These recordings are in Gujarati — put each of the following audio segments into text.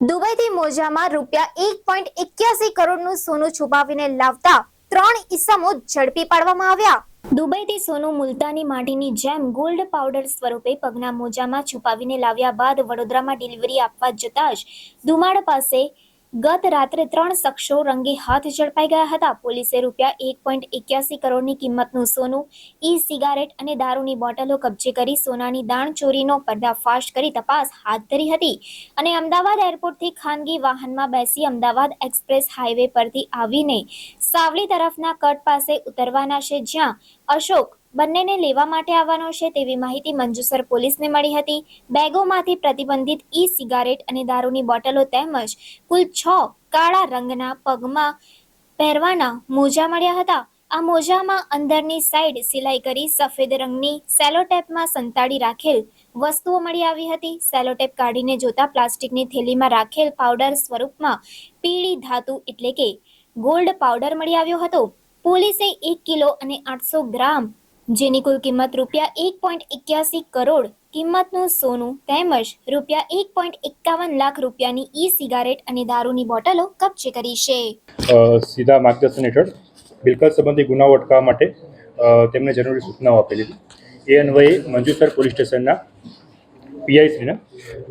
દુબઈથી મોજામાં રૂપિયા એક પોઈન્ટ એક્યાસી કરોડનું સોનું છુપાવીને લાવતા ત્રણ ઇસમો ઝડપી પાડવામાં આવ્યા. દુબઈથી સોનું મુલતાની માટીની જેમ ગોલ્ડ પાવડર સ્વરૂપે પગના મોજામાં છુપાવીને લાવ્યા બાદ વડોદરામાં ડિલિવરી આપવા જતા જ ધુમાડ પાસે ગત રાત્રે ત્રણ શખ્સો રંગે હાથ ઝડપાઈ ગયા હતા. પોલીસે રૂપિયા એક પોઈન્ટ એક્યાસી કરોડની કિંમતનું સોનું ઈ સિગારેટ અને દારૂની બોટલો કબજે કરી સોનાની દાણ ચોરીનો પર્દાફાશ કરી તપાસ હાથ ધરી હતી અને અમદાવાદ એરપોર્ટથી ખાનગી વાહનમાં બેસી અમદાવાદ એક્સપ્રેસ હાઈવે પરથી આવીને સાવલી તરફના કટ પાસે ઉતરવાના છે જ્યાં અશોક બંનેને લેવા માટે આવવાનો છે તેવી માહિતી મંજુસર પોલીસને મળી હતી. બેગોમાંથી પ્રતિબંધિત ઈ સિગારેટ અને દારૂની બોટલો તેમજ કુલ છ કાળા રંગના પગમાં પહેરવાના મોજા મળ્યા હતા. આ મોજામાં અંદરની સાઈડ સિલાઈ કરી સફેદ રંગની સેલોટેપમાં સંતાડી રાખેલ વસ્તુઓ મળી આવી હતી. સેલોટેપ કાઢીને જોતા પ્લાસ્ટિકની થેલીમાં રાખેલ પાવડર સ્વરૂપમાં પીળી ધાતુ એટલે કે ગોલ્ડ પાવડર મળી આવ્યો હતો. પોલીસે એક કિલો અને આઠસો ગ્રામ જેની કુલ કિંમત રૂપિયા એક પોઈન્ટ એક્યાસી કરોડ, કિંમતનું સોનું તેમજ રૂપિયા એક પોઈન્ટ એકાવન લાખ રૂપિયાની ઈ સિગારેટ અને દારૂની બોટલો કબજે કરી છે. સીધા માર્ગદર્શન હેઠળ બિલકત સંબંધી ગુનાઓ અટકાવવા માટે તેમને જરૂરી સૂચનાઓ આપેલી એ અન્વયે મંજુસર પોલીસ સ્ટેશનના પીઆઈસીને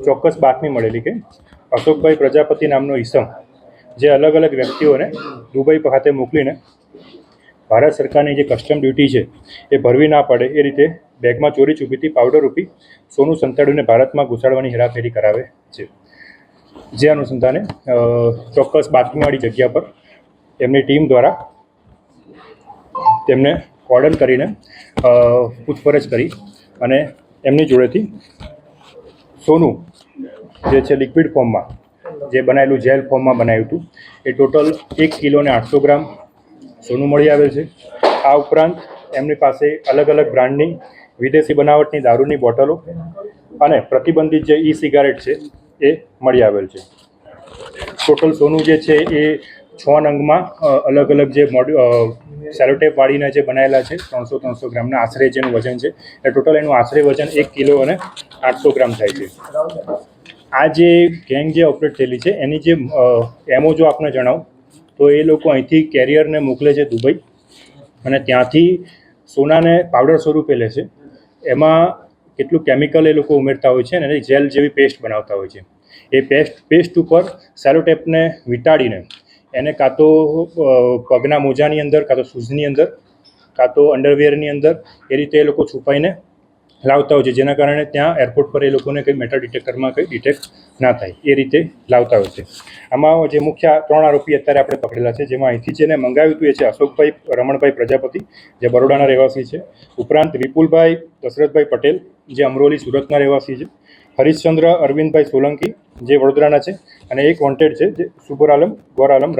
ચોક્કસ બાતમી મળેલી કે અશોકભાઈ પ્રજાપતિ નામનો ઈસમ, જે અલગ અલગ વ્યક્તિઓને દુબઈ ખાતે મોકલીને ભારત સરકારની જે કસ્ટમ ડ્યુટી છે, એ ભરવી ના પડે, એ રીતે બેગમાં ચોરી ચૂપીથી પાવડર રૂપી સોનું સંતાડીને ભારતમાં ઘુસાડવાની હેરાફેરી કરાવે છે. જે અનુસંધાને ચોક્કસ બાથરૂમવાળી જગ્યા પર એમની ટીમ દ્વારા તેમને કોર્ડન કરીને પૂછપરછ કરી અને એમની જોડેથી સોનું જે છે લિક્વિડ ફોર્મમાં જે બનાવેલું જેલ ફોર્મમાં બનાવ્યું હતું, એ ટોટલ એક કિલો ને આઠસો ગ્રામ સોનું મળી આવેલ છે. આ ઉપરાંત એમની પાસે અલગ અલગ બ્રાન્ડની વિદેશી બનાવટની દારૂની બોટલો અને પ્રતિબંધિત જે ઈ સિગારેટ છે એ મળી આવેલ છે. ટોટલ સોનું જે છે એ છ નંગમાં અલગ અલગ જે મોડ સેલોટેપ વાળીને જે બનાવેલા છે, ત્રણસો ત્રણસો ગ્રામના આશરે જેનું વજન છે. એ ટોટલ એનું આશરે વજન એક કિલો અને આઠસો ગ્રામ થાય છે. આ જે ગેંગ જે ઓપરેટ થયેલી છે, એની જે એમઓ જો આપને જણાવું તો એ લોકો અહીંથી કેરિયરને મોકલે છે દુબઈ. અને ત્યાંથી સોનાને પાવડર સ્વરૂપે લે છે. એમાં કેટલું કેમિકલ એ લોકો ઉમેરતા હોય છે અને એની જેલ જેવી પેસ્ટ બનાવતા હોય છે. એ પેસ્ટ પેસ્ટ ઉપર સેલોટેપને વીંટાળીને એને કાં તો પગના મોજાની અંદર, કાં તો શૂઝની અંદર, કાં તો અંડરવેરની અંદર એ રીતે એ લોકો છુપાઈને લાવતા હોય છે, જેના કારણે ત્યાં એરપોર્ટ પર એ લોકોને કંઈ મેટલ ડિટેક્ટરમાં કંઈ ડિટેક્ટ ના થાય. એ રીતે લાવતા હોય છે. આમાં જે મુખ્ય ત્રણ આરોપી અત્યારે આપણે પકડેલા છે, જેમાં અહીંથી જેને મંગાવ્યું હતું એ છે અશોકભાઈ રમણભાઈ પ્રજાપતિ, જે બરોડાના રહેવાસી છે. ઉપરાંત વિપુલભાઈ દશરથભાઈ પટેલ, જે અમરોલી સુરતના રહેવાસી છે. હરીશચંદ્ર અરવિંદભાઈ સોલંકી, જે વડોદરાના છે. અને એક વોન્ટેડ છે, જે સુબર આલમ ગોર આલમ